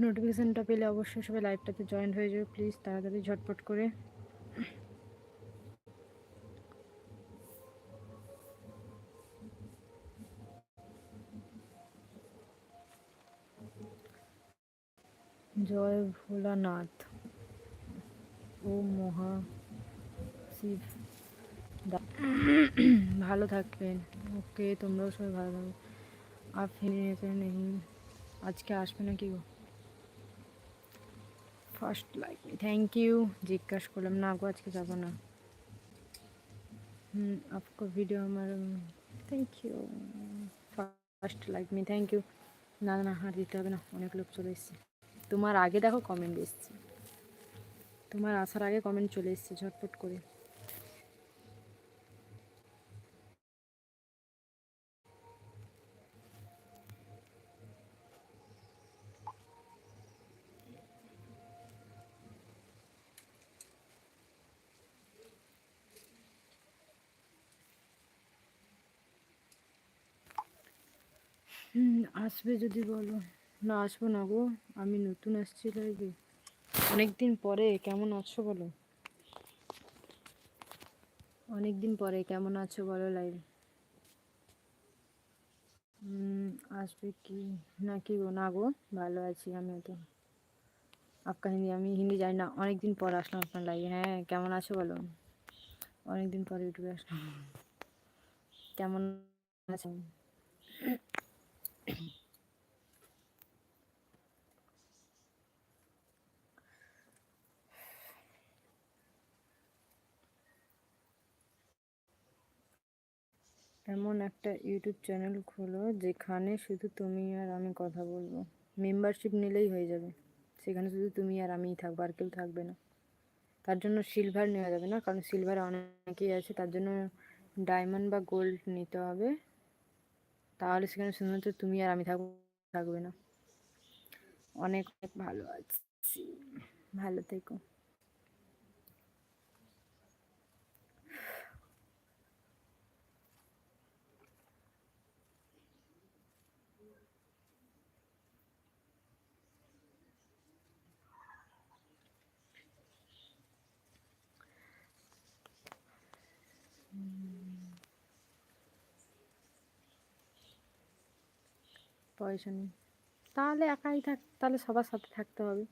নোটিফিকেশানটা পেলে অবশ্যই সবাই লাইভটাতে জয়েন হয়ে যাবে প্লিজ তাড়াতাড়ি ঝটপট করে। জয় ভোলানাথ। ও মহা শিব। ভালো থাকবেন। ওকে, তোমরাও সবাই ভালো থাকবে। আপ নেই। আজকে আসবে না কি গো? ফার্স্ট লাইক থ্যাংক ইউ জিজ্ঞাসা করলাম, না গো, আজকে যাব না। হুম আপকো ভিডিও আমার thank you first like me thank you না না হার দিতে হবে না, অনেক লোক চলে এসছে। তোমার আগে দেখো কমেন্ট এসছে। তোমার আসার আগে কমেন্ট চলে এসছে, ঝটপট করে। আসবে যদি বলো। না, আসব না গো। আমি নতুন আসছি লাইভে অনেক দিন পরে, কেমন আছো বলো? অনেক দিন পরে, কেমন আছো বলো লাইভ? আসবে কি না কি গো? না গো, ভালো আছি আমিও তো। আপকা হিন্দি আমি হিন্দি জানি না। অনেক দিন পর আসলাম আপনার লাইভে হ্যাঁ কেমন আছো বলো? অনেক দিন পরে ইউটিউবে আসলাম। কেমন আছো এমন একটা ইউটিউব চ্যানেল খোলো যেখানে শুধু তুমি আর আমি কথা বলব। মেম্বারশিপ নিলেই হয়ে যাবে। সেখানে শুধু তুমি আর আমিই থাকব, আর কেউ থাকবে না। তার জন্য সিলভার নেওয়া যাবে না, কারণ সিলভার অনেকেই আছে, তার জন্য ডায়মন্ড বা গোল্ড নিতে হবে। তাহলে সেখানে শুধুমাত্র তুমি আর আমি থাকব, থাকবে না। অনেক অনেক ভালো আছি। ভালো থেকো। পয়সা নেই। তাহলে একাই থাক, তাহলে সবার সাথে থাকতে হবে।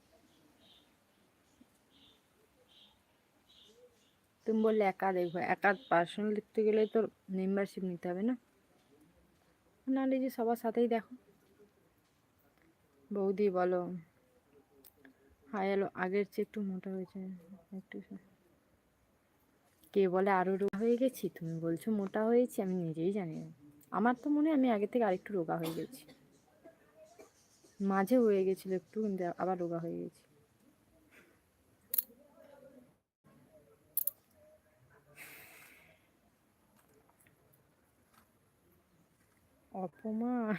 তুমি বললে একা দেখব, একা পার্সোনাল দেখতে গেলে তোর মেম্বারশিপ নিতে হবে না? নাহলে যে সবার সাথেই দেখো। বৌদি বলো হাই হ্যালো আগের চেয়ে একটু মোটা হয়েছে। একটু কে বলে আরও রোগা হয়ে গেছি? তুমি বলছো মোটা হয়েছি, আমি নিজেই জানি না। আমার তো মনে হয় আমি আগে থেকে আরেকটু রোগা হয়ে গেছি। মাঝে হয়ে গেছিল একটু, কিন্তু আবার রোগা হয়ে গেছি। অপমান।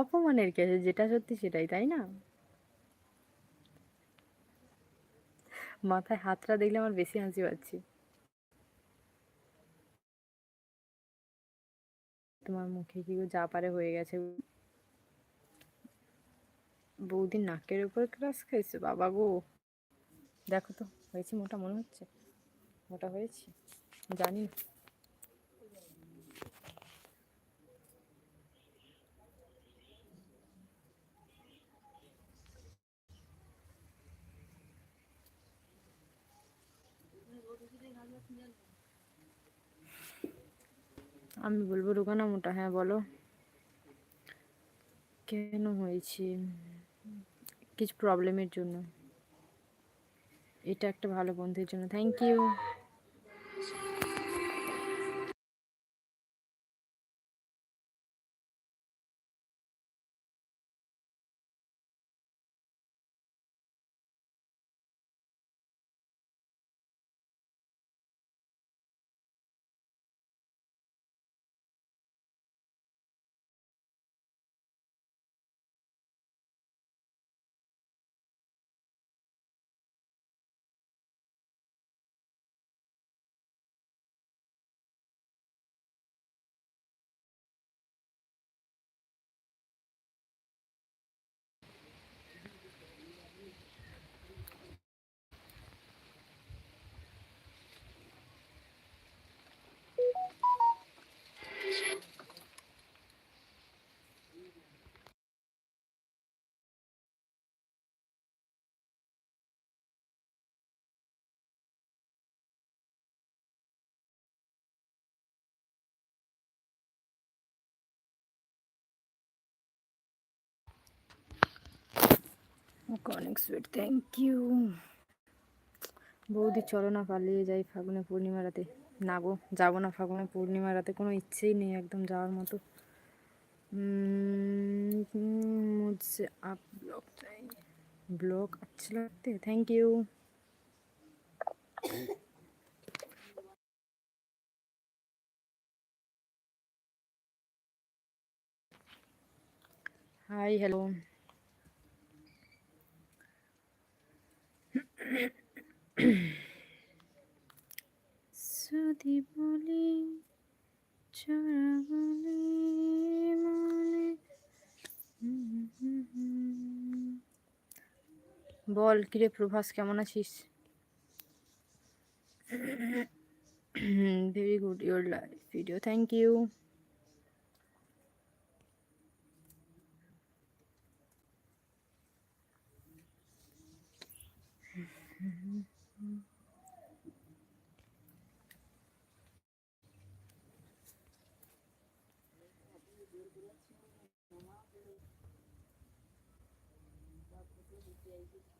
অপমানের কে যেটা সত্যি সেটাই, তাই না? মাথায় হাতটা দেখলে আমার বেশি হাসি পাচ্ছি। তোমার মুখে কি যা পারে হয়ে গেছে। বৌদি নাকের উপর ক্রাস খাইছে, বাবা গো। দেখো তো, হয়েছে মোটা মনে হচ্ছে? মোটা হয়েছি? জানি আমি বলব রোগানা মোটা হ্যাঁ বলো। কেন হয়েছে? কিছু প্রবলেমের জন্য। এটা একটা ভালো বন্ধুর জন্য। থ্যাংক ইউ অনেক সুইট থ্যাংক ইউ বৌদি, চলো না পালিয়ে যাই ফাগুনে পূর্ণিমা রাতে। না গো, যাব না ফাগুনে পূর্ণিমা রাতে, কোনো ইচ্ছেই নেই একদম যাওয়ার মতো। মুঝে আপ ব্লগ ব্লগ আচ্ছা লাগতে থ্যাংক ইউ হাই হ্যালো যদি বলি বলি, মনে বল, কিরে প্রভাস, কেমন আছিস? Very good your life video thank you Thank you.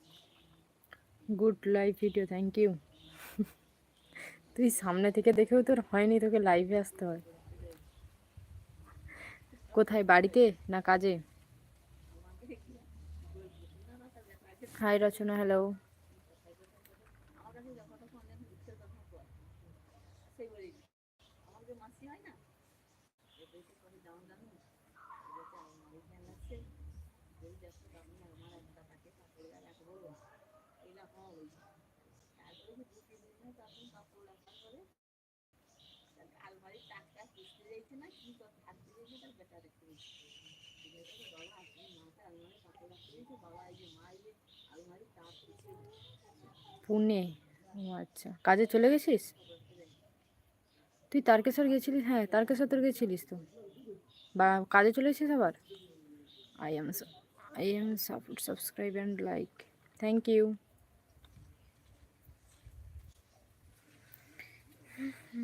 Good live video thank you তুই সামনে থেকে দেখেও তোর হয়নি তোকে লাইভে আসতে হয়। কোথায়, বাড়িতে না কাজে? Hi Rachna hello পুনে ও আচ্ছা কাজে চলে গেছিস তুই তারকেশ্বর গেছিলিস হ্যাঁ তারকেশ্বর তোর গেছিলিস তো বা কাজে চলে এসেছিস আবার I am I am support subscribe and like thank you Hey.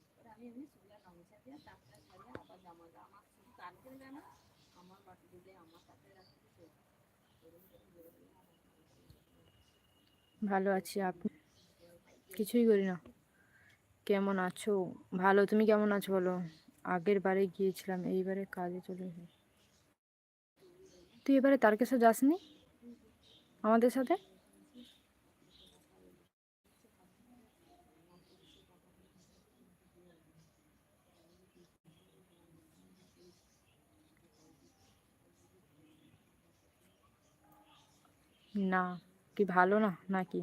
ভালো আছি আপনি? কিছুই করি না। কেমন আছো? ভালো, তুমি কেমন আছো বলো? আগের বারে গিয়েছিলাম, এইবারে কাজে চলে এসেছি। তুই এবারে তার তারকেশ্বর যাসনি? আমাদের সাথে? না, কি ভালো না, নাকি?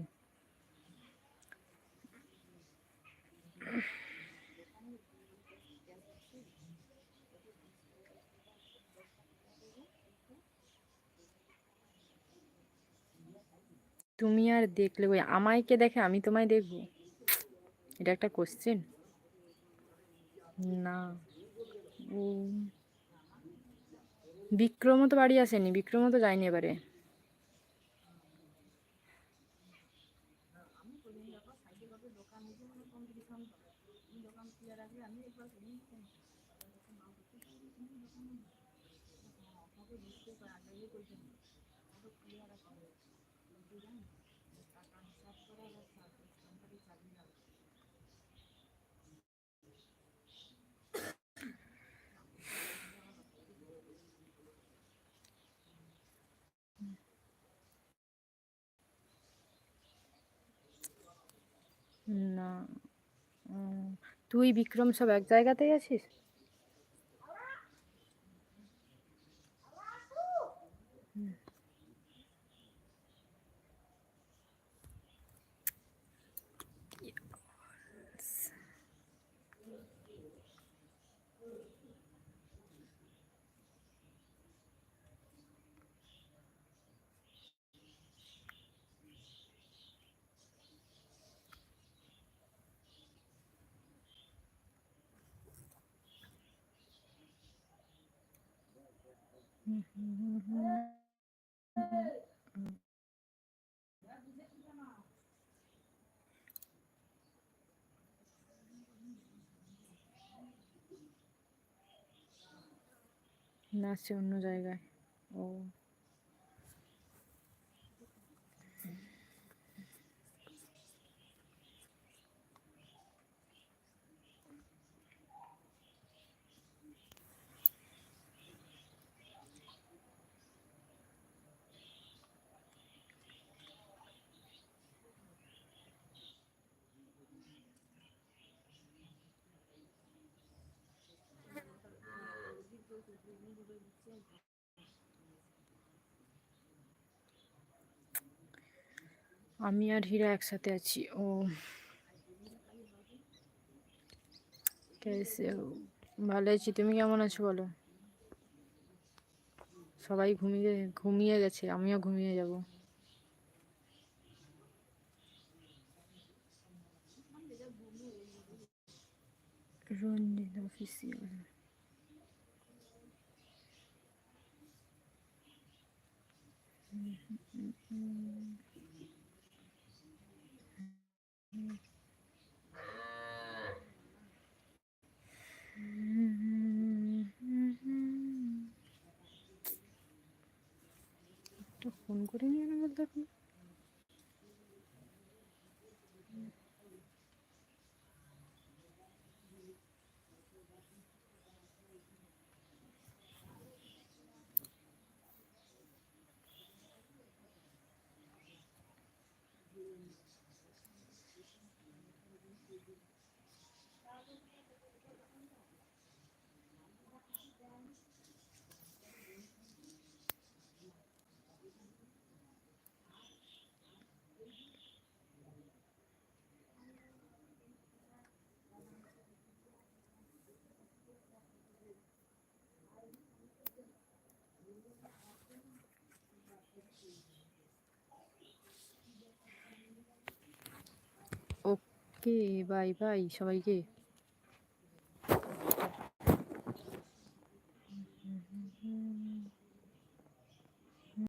তুমি আর দেখলে ওই আমায় কে দেখে? আমি তোমায় দেখব? এটা একটা কোশ্চেন না। বিক্রমও তো বাড়ি আসেনি। বিক্রমও তো যায়নি এবারে। কর্মী যখন সাইকেল হবে দোকান হয়েছে মানে কম্পিটিশন হবে। তুমি দোকান খুলে রাখলে আমি একবার কর্মী নিতেন বুঝতে পারে, আগে করতে হবে। খুলে রাখা হবে। টাকা হিসাব করা না তুই বিক্রম সব এক জায়গাতেই আছিস? না সে অন্য জায়গায় ও আমি আর হীরা একসাথে আছি, ও। ভালো আছি। তুমি কেমন আছো বলো? সবাই ঘুমিয়ে ঘুমিয়ে গেছে, আমিও ঘুমিয়ে যাব। রঞ্জিত অফিসিয়াল একটা ফোন করে নিয়ে না বলতে এখন ভাই বাই সবাইকে।